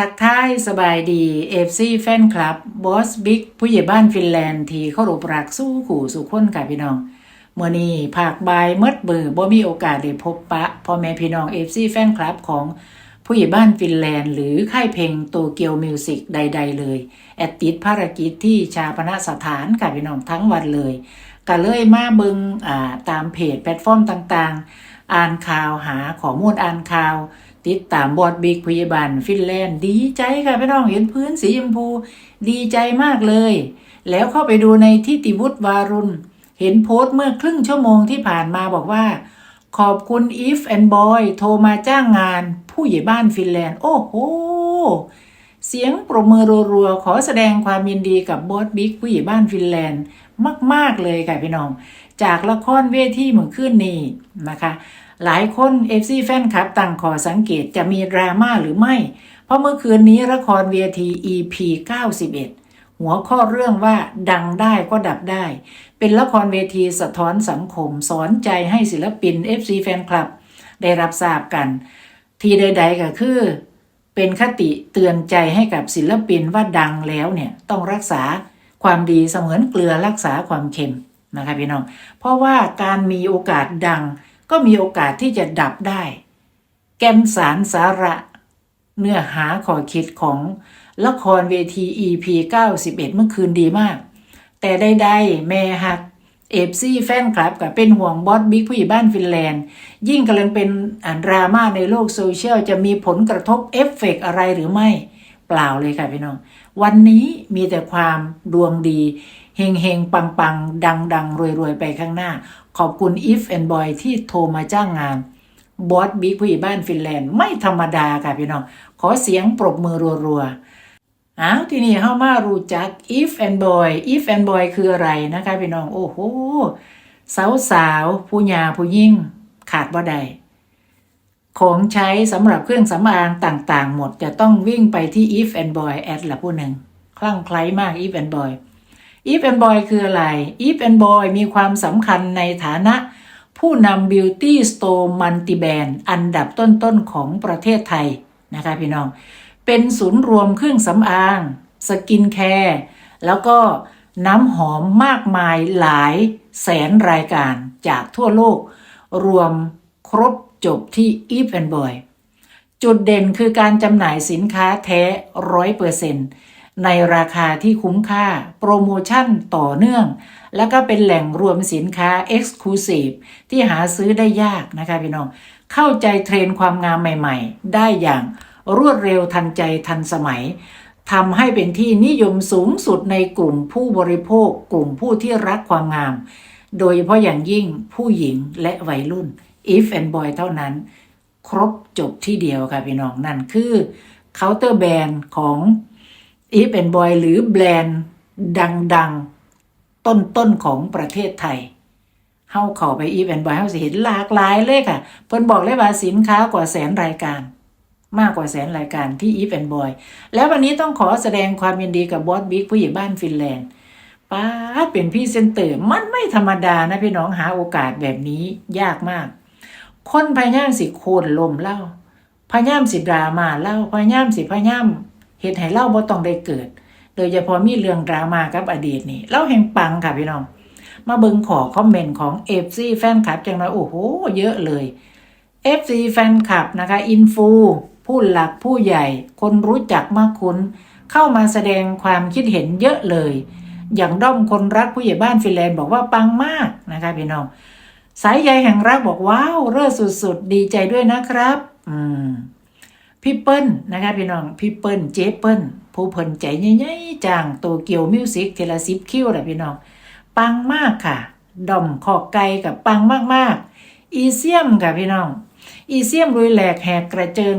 ทักทายสบายดีเอฟซีแฟนคลับบอสบิ๊กผู้ใหญ่บ้านฟินแลนด์ที่เข้ารบรักสู้ขู่สู่คนค่ะพี่น้องเมื่อนี้ภาคบายเมดเบอร์บ่มีโอกาสได้พบปะพ่อแม่พี่น้องเอฟซีแฟนคลับของผู้ใหญ่บ้านฟินแลนด์หรือค่ายเพลงโตเกียวมิวสิกใด ๆ เลย แอดติดภารกิจที่ชาปนสถานค่ะพี่น้องทั้งวันเลยก็เลยมาเบิงอ่าตามเพจแพลตฟอร์มต่างๆ อ่านข่าวหาข้อมูลอ่านข่าว ติดตามบอดบิกพยาบาลฟินแลนด์ดีใจค่ะพี่น้องเห็นพื้นสีชมพู ดีใจมากเลย แล้วเข้าไปดูในทิติวุฒิวารุณ เห็นโพสต์เมื่อครึ่งชั่วโมงที่ผ่านมาบอกว่า ขอบคุณ if and boy โทรมาจ้างงาน ผู้ใหญ่บ้านฟินแลนด์ โอ้โห เสียงปรบมือรัวๆ ขอแสดงความยินดีกับบอสบิ๊กผู้ใหญ่บ้านฟินแลนด์มาก ๆ เลยค่ะพี่น้อง จากละครเวทีเหมื่อคืนนี้นะคะ หลายคน FC แฟนคลับต่างขอสังเกตจะมีดราม่าหรือไม่ เพราะเมื่อคืนนี้ละครเวที EP 91 หัวข้อเรื่องว่าดังได้ก็ดับได้ เป็นละครเวทีสะท้อนสังคม สอนใจให้ศิลปิน FC แฟนคลับ ได้รับทราบกัน ทีใด ๆ ก็คือ เป็นคติเตือนใจให้กับศิลปินว่าดังแล้วเนี่ยต้องรักษาความดีเสมือนเกลือรักษาความเค็มนะคะพี่น้อง เพราะว่าการมีโอกาสดัง ก็มีโอกาสที่จะดับได้ แกนสารสาระ เนื้อหาขอคิดของละครเวที EP 91 เมื่อคืนดีมาก แต่ใดๆแม่ฮักเอฟซี่แฟนคลับกับเป็นห่วงบอสบิ๊กผู้ใหญ่บ้านฟินแลนด์ ยิ่งกำลังเป็นอันดราม่าในโลกโซเชียล จะมีผลกระทบเอฟเฟกต์อะไรหรือไม่ เปล่าเลยค่ะพี่น้อง วันนี้มีแต่ความดวงดีเฮงเฮงปังปังดังดังรวยรวยไปข้างหน้า ขอบคุณ if and boy ที่โทรมาจ้างงานบอสบิ๊กผู้ใหญ่บ้านฟินแลนด์ไม่ธรรมดาค่ะพี่น้อง ขอเสียงปรบมือรัวๆอ้าวที่นี้เข้ามารู้จัก if and boy if and boy คืออะไรนะคะพี่น้อง โอ้โหสาวสาวผู้หญาผู้ยิ่งขาดบ่ได้ ของใช้สำหรับเครื่องสำอางต่างๆ หมดจะต้องวิ่งไปที่ if and boy แอดละผู้หนึ่ง คลั่งไคล้มาก if and boy if and boy คืออะไร if and boy มีความสำคัญในฐานะ ผู้นำ beauty store multi brand อันดับต้นๆของประเทศไทยนะคะพี่น้อง เป็นศูนย์รวมเครื่องสำอาง สกินแคร์แล้วก็น้ำหอมมากมายหลายแสนรายการจากทั่วโลก รวม ครบจบที่ Eve and Boy จุดเด่นคือการจำหน่ายสินค้าแท้ร้อยเปอร์เซ็นต์ในราคาที่คุ้มค่า โปรโมชั่นต่อเนื่อง แล้วก็เป็นแหล่งรวมสินค้า Exclusive ที่หาซื้อได้ยากนะคะพี่น้อง เข้าใจเทรนด์ความงามใหม่ๆ ได้อย่างรวดเร็วทันใจทันสมัยทำให้เป็นที่นิยมสูงสุดในกลุ่มผู้บริโภค กลุ่มผู้ที่รักความงาม โดยเฉพาะอย่างยิ่งผู้หญิงและวัยรุ่น if and boy เท่านั้น ครบจบที่เดียวค่ะพี่น้องนั่นคือเคาน์เตอร์แบรนด์ของ if and boy หรือแบรนด์ดังๆ ต้นๆของประเทศไทยเฮาเข้าไปอีฟแอนด์บอยเฮาสิเห็นหลากหลายเลยค่ะ เพิ่นบอกเลยว่าสินค้ากว่าแสนรายการ มากกว่าแสนรายการที่อีฟแอนด์บอยแล้ววันนี้ต้องขอแสดงความยินดีกับบอสบิ๊กผู้ใหญ่บ้านฟินแลนด์ป้าเป็นพี่เซนเตอร์มันไม่ธรรมดานะพี่น้องหาโอกาสแบบนี้ยากมาก คนพยายามสิโคนลมเล่าพยายามสิดราม่าเล่าพยายามสิพยายามเห็นให้เล่าบ่ต้องได้เกิด โดยเฉพาะมีเรื่องดราม่ากับอดีตนี่เล่าแห่งปังค่ะพี่น้อง มาเบิงขอคอมเมนต์ของ FC แฟนคลับจังเลยโอ้โห เยอะเลย FC แฟนคลับนะคะอินฟูผู้หลักผู้ใหญ่ คนรู้จักมากคุ้น เข้ามาแสดงความคิดเห็นเยอะเลย อย่างด้อมคนรักผู้ใหญ่บ้านฟินแลนด์บอกว่าปังมากนะคะพี่น้อง สายใยแห่งรักบอกว้าวเลิศสุดๆ ดีใจด้วยนะครับ อืมพี่เปิ้ลนะคะพี่น้องพี่เปิ้ลเจ๊เปิ้ลผู้เพิ่นใจใหญ่ๆจางโตเกียวมิวสิกเทละสิบคิวแหละพี่น้อง ปังมากค่ะ ดอมขอกไก่กับปังมากๆ อีเซียมค่ะพี่น้อง อีเซียมรุยแหลกแหกกระเจิง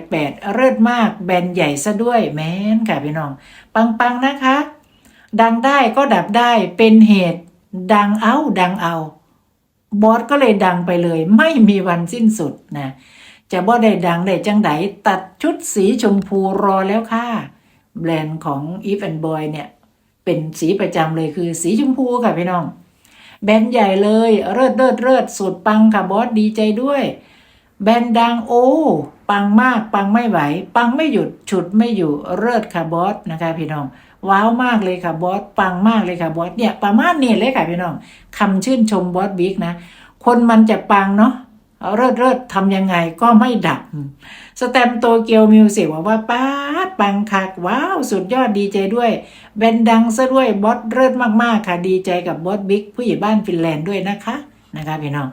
888 เลิศมากแบนใหญ่ซะด้วยแม้นค่ะพี่น้อง ปังๆนะคะ ดังได้ก็ดับได้เป็นเหตุ ดังเอาดังเอา บอสก็เลยดังไปเลย ไม่มีวันสิ้นสุดนะจะบ่ได้ดังได้จังไดตัดชุดสีชมพูรอแล้วค่ะ แบรนด์ของ If and Boy เนี่ยเป็นสีประจำเลยคือสีชมพูค่ะพี่น้อง แบรนด์ใหญ่เลย เลิศเลิศเลิศสุดปังค่ะบอสดีใจด้วย แบนด์ดังโอ้ปังมากปังไม่ไหว ปังไม่หยุดฉุดไม่อยู่เลิศค่ะบอสนะคะพี่น้องว้าวมากเลยค่ะบอสปังมากเลยค่ะบอสเนี่ยประมาณนี้เลยค่ะพี่น้องคำชื่นชมบอสบิ๊กนะ คนมันจะปังเนาะเลิศเลิศทำยังไงก็ไม่ดับ สแตมโตเกียวมิวสิกบอกว่าป้าปังคักว้าว สุดยอดดีใจด้วยแบนดังซะด้วยบอสเลิศมากๆค่ะดีใจกับบอสบิ๊กผู้ใหญ่บ้านฟินแลนด์ด้วยนะคะนะคะพี่น้อง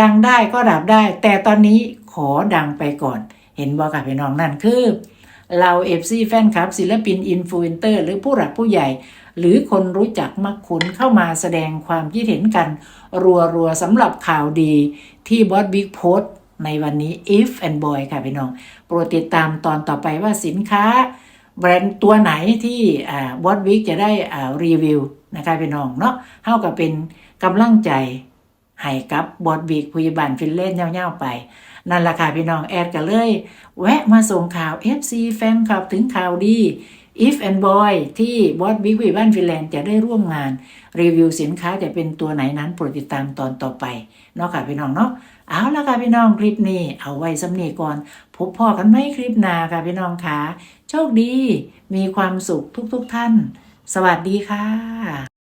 ดังได้ก็ดับได้ แต่ตอนนี้ขอดังไปก่อน เห็นบอกค่ะพี่น้องนั่นคือเราเอฟซีแฟนคลับ ศิลปินอินฟลูเอนเตอร์หรือผู้หลักผู้ใหญ่ หรือคนรู้จักมักคุ้นเข้ามาแสดงความคิดเห็นกัน รัวๆสำหรับข่าวดีที่บอสบิ๊กโพสในวันนี้ if and boy ค่ะพี่น้อง โปรดติดตามตอนต่อไปว่าสินค้า แบรนด์ตัวไหนที่อ่าบอสบิ๊กจะได้อ่ารีวิวนะคะพี่น้องเนาะเท่ากับเป็นกำลังใจ ให้กับบอดบีกพยาบาลฟินเล่นเย่าๆไป นั่นแหละค่ะพี่น้องแอดกันเลย แวะมาส่งข่าว FC แฟนคลับถึงข่าวดี If and Boy ที่บอสบิ๊กพยาบาลฟินแลนด์จะได้ร่วมงาน รีวิวสินค้าจะเป็นตัวไหนนั้นโปรดติดตามตอนต่อไปเนาะค่ะพี่น้องเนาะเอาละค่ะพี่น้องคลิปนี้ เอาไว้สำเนีก่อน พบพ่อกันไหมคลิปหน้าค่ะพี่น้องคะโชคดี มีความสุขทุกๆทท่าน สวัสดีค่ะ